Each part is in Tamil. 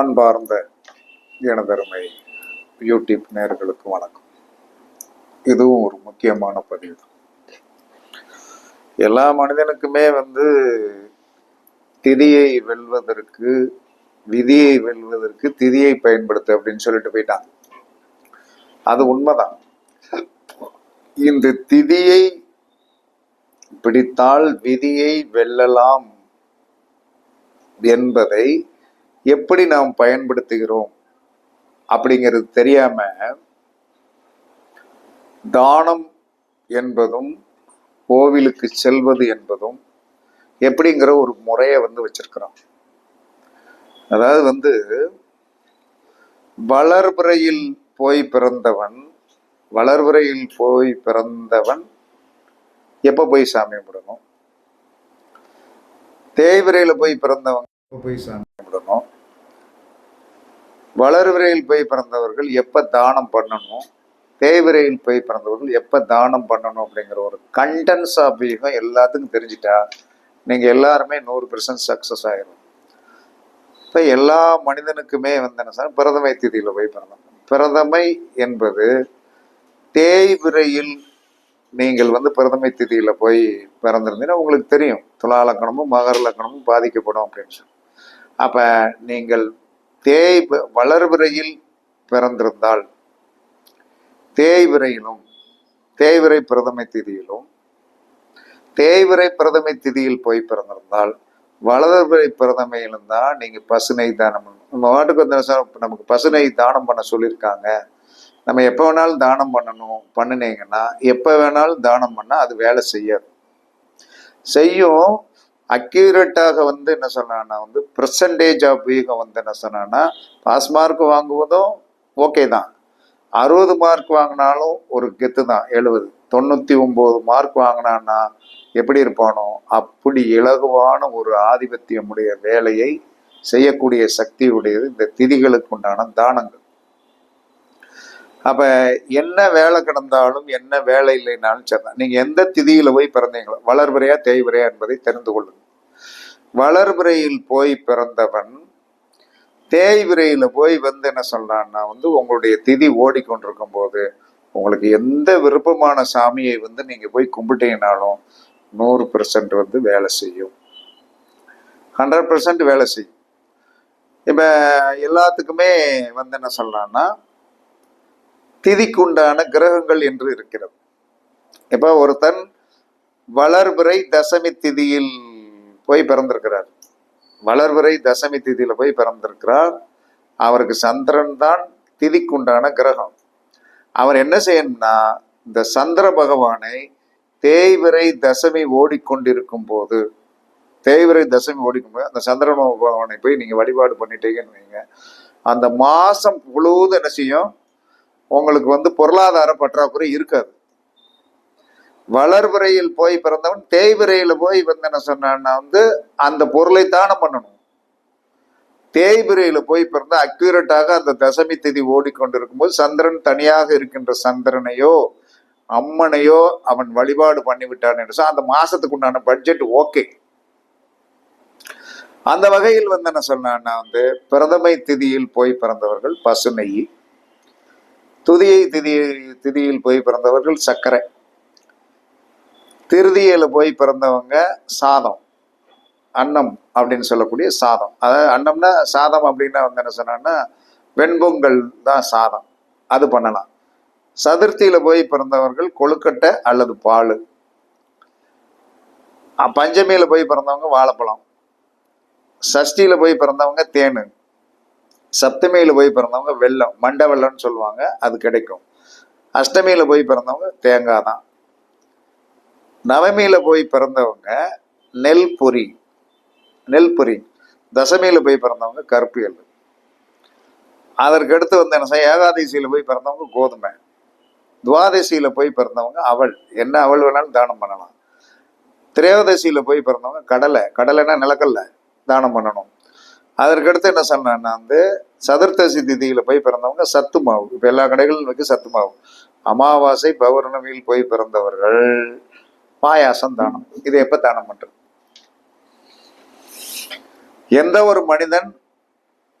அன்பார்ந்த எனதருமை யூடியூப் நேர்களுக்கு வணக்கம். இதுவும் ஒரு முக்கியமான பதிவு. எல்லா மனிதனுக்குமே வந்து திதியை வெல்வதற்கு விதியை வெல்வதற்கு திதியை பயன்படுத்து அப்படின்னு சொல்லிட்டு போயிட்டான் அது உண்மைதான். இந்த திதியை பிடித்தால் விதியை வெல்லலாம் என்பதை எப்படி நாம் பயன்படுத்துகிறோம் அப்படிங்கிறது தெரியாம தானம் என்பதும் கோவிலுக்கு செல்வது என்பதும் எப்படிங்கிற ஒரு முறையை வந்து வச்சிருக்கிறோம். அதாவது வந்து வளர்பிறையில் போய் பிறந்தவன் வளர்பிறையில் போய் பிறந்தவன் எப்போ போய் சாமி கும்பிடணும்? தேய்விரையில் போய் பிறந்தவங்க எப்போ போய் சாமி கும்பிடணும்? வளர்விரையில் போய் பிறந்தவர்கள் எப்போ தானம் பண்ணணும்? தேய்விரையில் போய் பிறந்தவர்கள் எப்போ தானம் பண்ணணும் அப்படிங்கிற ஒரு கண்டென்ஸ் ஆஃப் எல்லாத்துக்கும் தெரிஞ்சிட்டா நீங்கள் எல்லாருமே நூறு பெர்சன்ட் சக்ஸஸ் ஆகிடும் இப்போ எல்லா மனிதனுக்குமே வந்து என்ன சார் பிரதமை திதியில் போய் பிறந்தோம். பிரதமை என்பது தேய்விரையில் நீங்கள் வந்து பிரதமை திதியில் போய் பிறந்திருந்தீங்கன்னா உங்களுக்கு தெரியும். துலா லக்கணமும் மகர லக்கணமும் பாதிக்கப்படும் அப்படின்னு சொல்லி. அப்போ நீங்கள் தேய் வளர்விரையில் பிறந்திருந்தால் தேய்விரையிலும் தேய்விரை பிரதமை திதியிலும் தேய்விரை பிரதமை திதியில் போய் பிறந்திருந்தால் வளர்விரை பிரதமையிலும் தான் நீங்கள் பசுனை தானம் பண்ணணும். நம்ம வாட்டுக்கு வந்து நமக்கு பசுனை தானம் பண்ண சொல்லியிருக்காங்க. நம்ம எப்போ வேணாலும் தானம் பண்ணணும் பண்ணினீங்கன்னா எப்போ வேணாலும் தானம் பண்ணால் அது வேலை செய்யாது. செய்யும் அக்யூரேட்டாக வந்து என்ன சொன்னான்னா வந்து பர்சன்டேஜ் ஆஃப் வீகம் வந்து என்ன சொன்னான்னா பாஸ் மார்க் வாங்குவதும் ஓகே தான். அறுபது மார்க் வாங்கினாலும் ஒரு கெத்து தான் எழுபது. தொண்ணூற்றி ஒம்பது மார்க் வாங்கினான்னா எப்படி இருப்பானோ அப்படி இலகுவான ஒரு ஆதிபத்தியமுடைய வேலையை செய்யக்கூடிய சக்தியுடையது இந்த திதிகளுக்கு உண்டான தானங்கள். அப்போ என்ன வேலை கிடந்தாலும் என்ன வேலை இல்லைனாலும் சரிதான் நீங்கள் எந்த திதியில் போய் பிறந்தீங்களோ வளர்பிறையா தேய்பிறையா என்பதை தெரிந்து கொள்ளுங்கள் வளர்பிறையில் போய் பிறந்தவன் தேய்விரையில போய் வந்து என்ன சொல்கிறான்னா வந்து உங்களுடைய திதி ஓடிக்கொண்டிருக்கும் போது உங்களுக்கு எந்த விருப்பமான சாமியை வந்து நீங்கள் போய் கும்பிட்டீங்கனாலும் நூறு பெர்சன்ட் வந்து வேலை செய்யும். ஹண்ட்ரட் பெர்சன்ட் வேலை செய்யும். இப்போ எல்லாத்துக்குமே வந்து என்ன சொல்றான்னா திதிக்குண்டான கிரகங்கள் என்று இருக்கிறது. இப்போ ஒருத்தன் வளர்பிறை தசமி திதியில் போய் பிறந்திருக்கிறார். வளர்பிறை தசமி திதியில் போய் பிறந்திருக்கிறார். அவருக்கு சந்திரன் தான் திதிக்குண்டான கிரகம். அவர் என்ன செய்யணும்னா இந்த சந்திர பகவானை தேய்விரை தசமி ஓடிக்கொண்டிருக்கும் போது தேய்விரை தசமி ஓடிக்கும் போது அந்த சந்திர பகவானை போய் நீங்கள் வழிபாடு பண்ணிட்டீங்கன்னு வைங்க. அந்த மாதம் முழுவதும் என்ன செய்யும்? உங்களுக்கு வந்து பொருளாதார பற்றாக்குறை இருக்காது. வளர்விரையில் போய் பிறந்தவன் தேய்விரையில போய் வந்து என்ன சொன்னான்னா வந்து அந்த பொருளை தானம் பண்ணணும். தேய்பிரையில போய் பிறந்த அக்யூரேட்டாக அந்த தசமி திதி ஓடிக்கொண்டிருக்கும் போது சந்திரன் தனியாக இருக்கின்ற சந்திரனையோ அம்மனையோ அவன் வழிபாடு பண்ணிவிட்டான் என்று அந்த மாசத்துக்கு உண்டான பட்ஜெட் ஓகே அந்த வகையில் வந்து என்ன சொன்னான்னா வந்து பிரதமை திதியில் போய் பிறந்தவர்கள் பசுமையை துதியை திதி திதியில் போய் பிறந்தவர்கள் சர்க்கரை. திருதியில் போய் பிறந்தவங்க சாதம் அன்னம் அப்படின்னு சொல்லக்கூடிய சாதம். அதாவது அன்னம்னா சாதம் அப்படின்னா வந்து என்ன சொன்னான்னா வெண்பொங்கல் தான் சாதம். அது பண்ணலாம். சதுர்த்தியில் போய் பிறந்தவர்கள் கொழுக்கட்டை அல்லது பால். பஞ்சமியில் போய் பிறந்தவங்க வாழைப்பழம். சஷ்டியில் போய் பிறந்தவங்க தேனு. சப்தமியில் போய் பிறந்தவங்க வெள்ளம் மண்டை வெல்லம்னு சொல்லுவாங்க அது கிடைக்கும். அஷ்டமியில் போய் பிறந்தவங்க தேங்காய் தான். நவமியில் போய் பிறந்தவங்க நெல் பொறி. நெல் பொறி. தசமியில் போய் பிறந்தவங்க கருப்பு அதற்கடுத்து வந்து என்ன செய்ய ஏகாதசியில் போய் பிறந்தவங்க கோதுமை. துவாதசியில் போய் பிறந்தவங்க அவள் என்ன அவள் வேணாலும் தானம் பண்ணலாம். திரையோதசியில் போய் பிறந்தவங்க கடலை. கடலைன்னா நிலக்கல்ல தானம் பண்ணணும். அதற்கடுத்து என்ன சொன்னேன்னா வந்து சதுர்த்தசி திதியில போய் பிறந்தவங்க சத்து மாவு. இப்போ எல்லா கடைகளிலும் வைக்க சத்து மாவு. அமாவாசை பௌர்ணமியில் போய் பிறந்தவர்கள். பாயாசம் தானம். இதை எப்ப தானம் பண்றது? எந்த ஒரு மனிதன்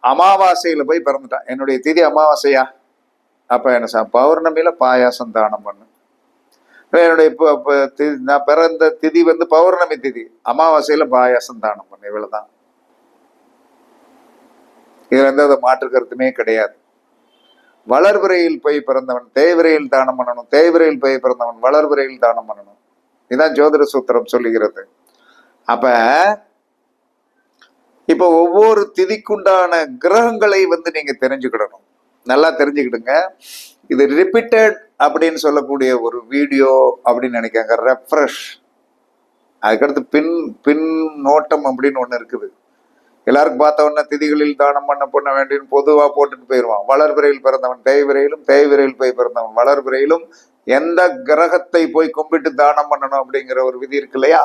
அமாவாசையில போய் பிறந்துட்டான். என்னுடைய திதி அமாவாசையா? அப்ப என்ன சார் பௌர்ணமியில பாயாசம் தானம் பண்ணு. என்னுடைய இப்போ தி- நான் பிறந்த திதி வந்து பௌர்ணமி திதி. அமாவாசையில பாயாசம் தானம் பண்ணு. இவ்வளவுதான். இதுல எந்த அதை மாற்று கருத்துமே கிடையாது. வளர்விரையில் போய் பிறந்தவன் தேய்விரையில் தானம் பண்ணணும் தேய்விரையில் போய் பிறந்தவன் வளர்விரையில் தானம் பண்ணணும். இதுதான் ஜோதிட சூத்திரம் சொல்லுகிறது. அப்ப இப்ப ஒவ்வொரு திதிக்குண்டான கிரகங்களை வந்து நீங்க தெரிஞ்சுக்கிடணும். நல்லா தெரிஞ்சுக்கிடுங்க. இது ரிப்பீட்டட் அப்படின்னு சொல்லக்கூடிய ஒரு வீடியோ அப்படின்னு நினைக்காங்க. ரெஃப்ரெஷ் அதுக்கடுத்து பின் பின் நோட்டம் அப்படின்னு ஒன்று இருக்குது. எல்லாருக்கும் பார்த்த உடனே திதிகளில் தானம் பண்ண பண்ண வேண்டியன்னு பொதுவாக போட்டுட்டு போயிடுவான் வளர்பிறையில் பிறந்தவன் தேய்விரையிலும் தேய்விரையில் போய் பிறந்தவன் வளர்பிறையிலும் எந்த கிரகத்தை போய் கும்பிட்டு தானம் பண்ணணும் அப்படிங்கிற ஒரு விதி இருக்கு இல்லையா?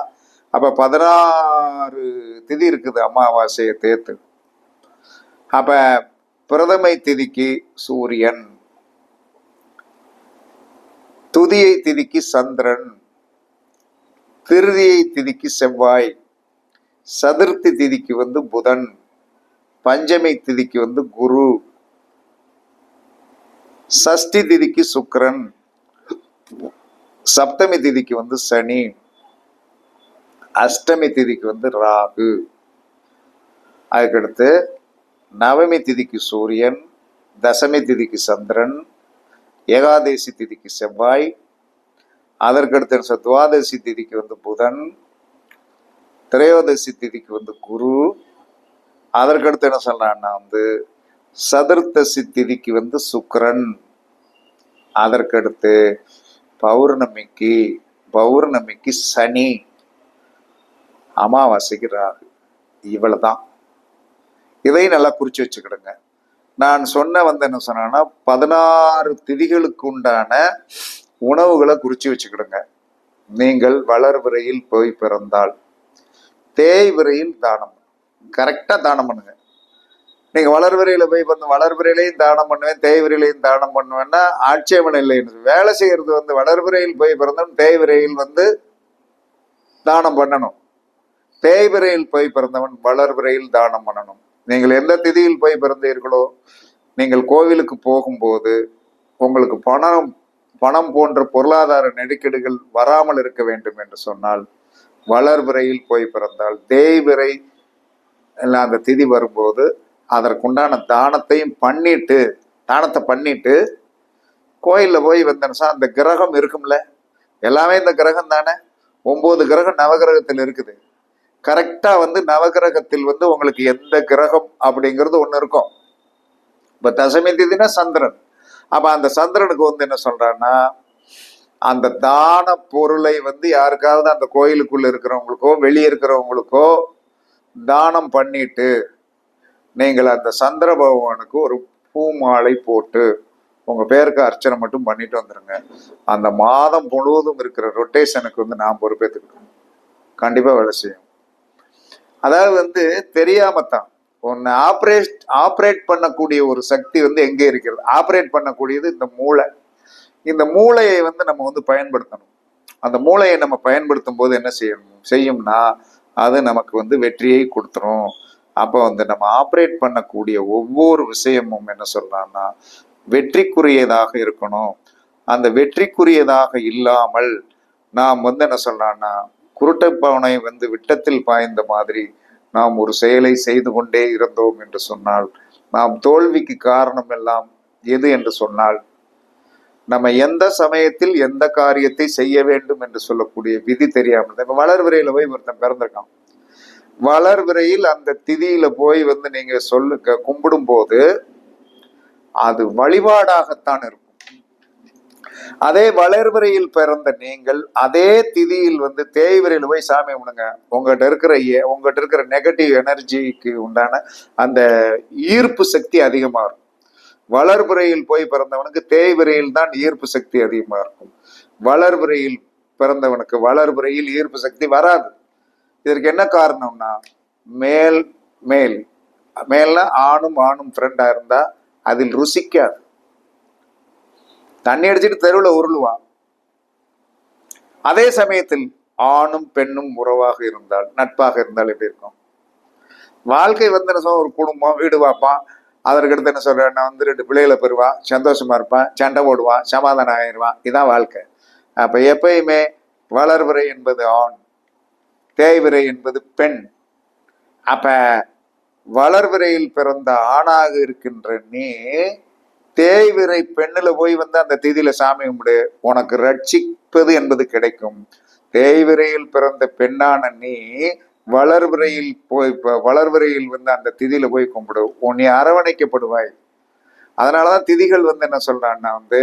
அப்ப பதினாறு திதி இருக்குது அமாவாசையை தேர்த்து. அப்ப பிரதமை திதிக்கு சூரியன். துதியை திதிக்கு சந்திரன். திருதியை திதிக்கு செவ்வாய். சதுர்த்தி திதிக்கு வந்து புதன் பஞ்சமி திதிக்கு வந்து குரு சஷ்டி திதிக்கு சுக்கரன் சப்தமி திதிக்கு வந்து சனி அஷ்டமி திதிக்கு வந்து ராகு. அதுக்கடுத்து நவமி திதிக்கு சூரியன் தசமி திதிக்கு சந்திரன் ஏகாதேசி திதிக்கு செவ்வாய் அதற்கடுத்து துவாதசி திதிக்கு வந்து புதன் திரையோதசி திதிக்கு வந்து குரு. அதற்கடுத்து என்ன சொல்றான்னா வந்து சதுர்த்தசி திதிக்கு வந்து சுக்கரன். அதற்கடுத்து பௌர்ணமிக்கு பௌர்ணமிக்கு சனி. அமாவாசைக்கு ராகு. இவ்வளவுதான். இதையும் நல்லா குறிச்சு வச்சுக்கிடுங்க. நான் சொன்ன வந்து என்ன சொன்னேன்னா பதினாறு திதிகளுக்கு உண்டான உணவுகளை குறிச்சு வச்சுக்கிடுங்க. நீங்கள் வளர்விரையில் போய் பிறந்தால். தேய்விரையில் தானம் கரெக்டாக தானம் பண்ணுங்க. நீங்கள் வளர்விரையில போய் வந்து வளர்விரையிலையும் தானம் பண்ணுவேன் தேய்விரையிலையும் தானம் பண்ணுவேன்னா ஆட்சேபணம் இல்லைன்னு வேலை செய்கிறது வந்து வளர்விரையில் போய் பிறந்தவன் தேய்விரையில் வந்து தானம் பண்ணணும். தேய்விரையில் போய் பிறந்தவன் வளர்விரையில் தானம் பண்ணணும். நீங்கள் எந்த திதியில் போய் பிறந்தீர்களோ நீங்கள் கோவிலுக்கு போகும்போது உங்களுக்கு பணம் பணம் போன்ற பொருளாதார நெருக்கடிகள் வராமல் இருக்க வேண்டும் என்று சொன்னால் வளர்விரையில் போய் பிறந்தால் தேய்விரை எல்லாம் அந்த திதி வரும்போது அதற்குண்டான தானத்தையும் பண்ணிட்டு தானத்தை பண்ணிட்டு கோயிலில் போய் வந்தேன்னா அந்த கிரகம் இருக்கும்ல? எல்லாமே இந்த கிரகம் தானே? ஒம்பது கிரகம் நவகிரகத்தில் இருக்குது. கரெக்டாக வந்து நவகிரகத்தில் வந்து உங்களுக்கு எந்த கிரகம் அப்படிங்கிறது ஒன்று இருக்கும். இப்போ தசமி திதினா சந்திரன். அப்போ அந்த சந்திரனுக்கு வந்து என்ன சொல்கிறான்னா அந்த தான பொருளை வந்து யாருக்காவது அந்த கோயிலுக்குள்ள இருக்கிறவங்களுக்கோ வெளியே இருக்கிறவங்களுக்கோ தானம் பண்ணிட்டு நீங்கள் அந்த சந்திர பகவானுக்கு ஒரு பூ மாலை போட்டு உங்க பேருக்கு அர்ச்சனை மட்டும் பண்ணிட்டு வந்துருங்க. அந்த மாதம் முழுவதும் இருக்கிற ரொட்டேஷனுக்கு வந்து நான் பொறுப்பேற்றுக்கணும் கண்டிப்பா வேலை செய்யும். அதாவது வந்து தெரியாமத்தான் ஒன்னு ஆப்ரேட் ஆப்ரேட் பண்ணக்கூடிய ஒரு சக்தி வந்து எங்கே இருக்கிறது? ஆப்ரேட் பண்ணக்கூடியது இந்த மூளை. இந்த மூளையை வந்து நம்ம வந்து பயன்படுத்தணும். அந்த மூளையை நம்ம பயன்படுத்தும் போது என்ன செய்யணும்? செய்யும்னா அது நமக்கு வந்து வெற்றியை கொடுத்துரும். அப்போ வந்து நம்ம ஆப்ரேட் பண்ணக்கூடிய ஒவ்வொரு விஷயமும் என்ன சொல்லலாம்னா வெற்றிக்குரியதாக இருக்கணும். அந்த வெற்றிக்குரியதாக இல்லாமல் நாம் வந்து என்ன சொல்லலாம்னா குருட்டைப்பானை வந்து விட்டத்தில் பாய்ந்த மாதிரி நாம் ஒரு செயலை செய்து கொண்டே இருந்தோம் என்று சொன்னால் நாம் தோல்விக்கு காரணம் எல்லாம் எது என்று சொன்னால் நம்ம எந்த சமயத்தில் எந்த காரியத்தை செய்ய வேண்டும் என்று சொல்லக்கூடிய விதி தெரியாமல் இருந்தா- இப்ப வளர்விரையில போய் ஒருத்தன் பிறந்திருக்கான். வளர்விரையில் அந்த திதியில போய் வந்து நீங்க சொல்லு க- கும்பிடும் போது அது வழிபாடாகத்தான் இருக்கும். அதே வளர்விரையில் பிறந்த நீங்கள் அதே திதியில் வந்து தேய்விரையில் போய் சாமி கும்பிடுங்க. உங்ககிட்ட இருக்கிற உங்ககிட்ட இருக்கிற நெகட்டிவ் எனர்ஜிக்கு உண்டான அந்த ஈர்ப்பு சக்தி அதிகமாக இருக்கும். வளர்புறையில் போய் பிறந்தவனுக்கு தேய்விரையில் தான் ஈர்ப்பு சக்தி அதிகமா இருக்கும். வளர்புறையில் பிறந்தவனுக்கு வளர்புறையில் ஈர்ப்பு சக்தி வராது. இதற்கு என்ன காரணம்னா மேல் மேல். மேல்னா ஆணும் ஆணும் ஃப்ரெண்டா இருந்தா அதில் ருசிக்காது. தண்ணி அடிச்சிட்டு தெருவில் உருளுவான். அதே சமயத்தில் ஆணும் பெண்ணும் உறவாக இருந்தால் நட்பாக இருந்தால் எப்படி இருக்கும்? வாழ்க்கை வந்து ஒரு குடும்பம் வீடு பார்ப்பான். அதற்கடுத்து என்ன சொல்கிறேன் நான் வந்து ரெண்டு பிள்ளைகளை பெறுவான் சந்தோஷமா இருப்பான் சண்டை போடுவான் சமாதானம் ஆயிடுவான். இதுதான் வாழ்க்கை. அப்போ எப்பயுமே வளர்வரை என்பது ஆண் தேய்விரை என்பது பெண். அப்போ வளர்விரையில் பிறந்த ஆணாக இருக்கின்ற நீ தேய்விரை பெண்ணில் போய் வந்து அந்த திதியில சாமி கும்பிடு. உனக்கு ரட்சிப்பது என்பது கிடைக்கும். தேய்விரையில் பிறந்த பெண்ணான நீ வளர்வரையில் போய் இப்போ வளர்விரையில் வந்து அந்த திதியில போய் கும்பிடு உன்னை அரவணைக்கப்படுவாய். அதனாலதான் திதிகள் வந்து என்ன சொல்றான்னா வந்து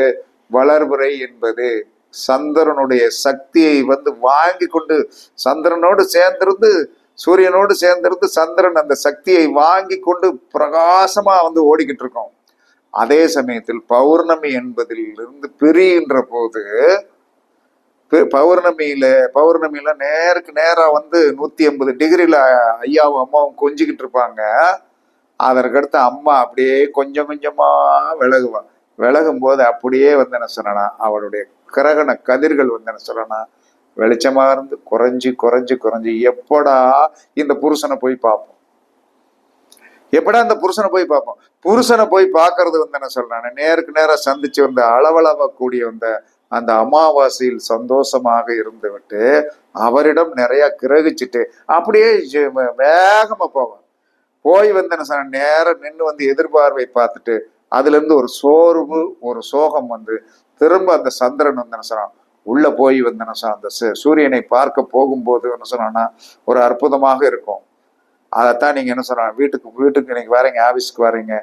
வளர்வுரை என்பது சந்திரனுடைய சக்தியை வந்து வாங்கி கொண்டு சந்திரனோடு சேர்ந்திருந்து சூரியனோடு சேர்ந்திருந்து சந்திரன் அந்த சக்தியை வாங்கி கொண்டு பிரகாசமா வந்து ஓடிக்கிட்டு இருக்கோம். அதே சமயத்தில் பௌர்ணமி என்பதில் இருந்து பிரிகின்ற போது பௌர்ணமியில பௌர்ணமியில நேருக்கு நேரா வந்து நூத்தி எண்பது டிகிரில ஐயாவும் அம்மாவும் கொஞ்சிக்கிட்டு இருப்பாங்க. அதற்கடுத்து அம்மா அப்படியே கொஞ்சம் கொஞ்சமா விலகுவான் விலகும் போது அப்படியே வந்து என்ன சொல்லணும் அவளுடைய கிரகண கதிர்கள் வந்து என்ன சொல்லனா வெளிச்சமா இருந்து குறைஞ்சு குறைஞ்சு குறைஞ்சு எப்படா இந்த புருஷனை போய் பார்ப்போம்? எப்படா இந்த புருஷனை போய் பார்ப்போம்? புருஷனை போய் பார்க்கறது வந்து என்ன சொல்றாங்க நேருக்கு நேரா சந்திச்சு வந்த அளவளவ கூடிய வந்த அந்த அமாவாசையில் சந்தோஷமாக இருந்து விட்டு அவரிடம் நிறைய கிரகிச்சிட்டு அப்படியே வேகமாக வேகமா போவான் போய் வந்து என்ன சொன்ன நேரம் நின்று வந்து எதிர்பார்வை பார்த்துட்டு அதுல இருந்து ஒரு சோர்வு ஒரு சோகம் வந்து திரும்ப அந்த சந்திரன் வந்து என்ன சொன்னான் உள்ள போய் வந்து என்ன அந்த சூரியனை பார்க்க போகும்போது என்ன சொன்னான்னா ஒரு அற்புதமாக இருக்கும். அதைத்தான் நீங்க என்ன சொன்னா வீட்டுக்கு வீட்டுக்கு இன்னைக்கு வரீங்க ஆபீஸ்க்கு வரீங்க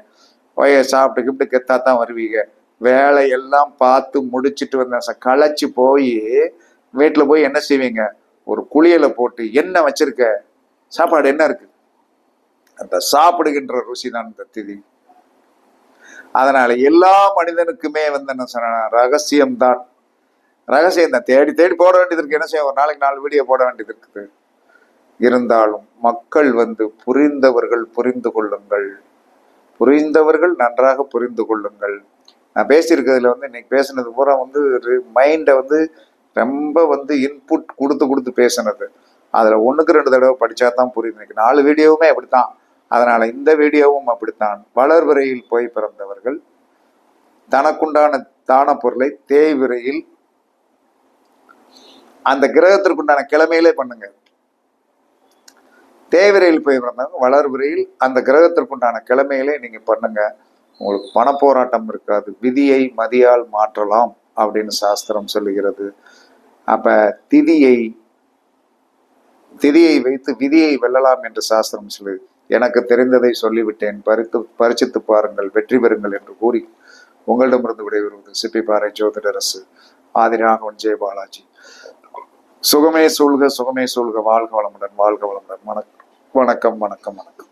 வய சாப்பிட்டு கிப்ட்டு கெத்தா தான் வருவீங்க. வேலையெல்லாம் பார்த்து முடிச்சுட்டு வந்தேன் ச- களைச்சு போய் வீட்டில் போய் என்ன செய்வீங்க? ஒரு குளியலை போட்டு என்ன வச்சிருக்க. சாப்பாடு என்ன இருக்கு? அந்த சாப்பிடுகின்ற ருசி தான் இந்த திதி. அதனால எல்லா மனிதனுக்குமே வந்து என்ன சொன்ன ரகசியம்தான் ரகசியம் தான். தேடி தேடி போட வேண்டியது இருக்கு. என்ன செய்ய ஒரு நாளைக்கு நாலு வீடியோ போட வேண்டியது இருக்குது. இருந்தாலும் மக்கள் வந்து புரிந்தவர்கள் புரிந்து கொள்ளுங்கள். புரிந்தவர்கள் நன்றாக புரிந்து கொள்ளுங்கள். நான் பேசியிருக்கிறதுல வந்து இன்னைக்கு பேசுனது பூரா வந்து மைண்டை வந்து ரொம்ப வந்து இன்புட் கொடுத்து கொடுத்து பேசுனது. அதுல ஒண்ணுக்கு ரெண்டு தடவை படித்தா தான் புரியுது. இன்னைக்கு நாலு வீடியோவுமே அப்படித்தான். அதனால இந்த வீடியோவும் அப்படித்தான். வளர்விரையில் போய் பிறந்தவர்கள் தனக்குண்டான தான பொருளை தேய்விரையில் அந்த கிரகத்திற்குண்டான கிழமையிலே பண்ணுங்க. தேய்விரையில் போய் பிறந்தவங்க வளர்விரையில் அந்த கிரகத்திற்குண்டான கிழமையிலே நீங்க பண்ணுங்க. உங்களுக்கு பண போராட்டம் இருக்காது. விதியை மதியால் மாற்றலாம் அப்படின்னு சாஸ்திரம் சொல்லுகிறது. அப்ப திதியை திதியை வைத்து விதியை வெல்லலாம் என்று சாஸ்திரம் சொல்லுது. எனக்கு தெரிந்ததை சொல்லிவிட்டேன். பறித்து பரிசித்து பாருங்கள் வெற்றி பெறுங்கள் என்று கூறி உங்களிடமிருந்து விடைபெறுவது சிப்பி பாறை ஜோதிடரசு ஆதிராகவன் ஜெய பாலாஜி. சுகமே சூழ்க சுகமே சூழ்க. வாழ்க வளமுடன் வாழ்க வளமுடன். வணக்கம் வணக்கம் வணக்கம் வணக்கம்.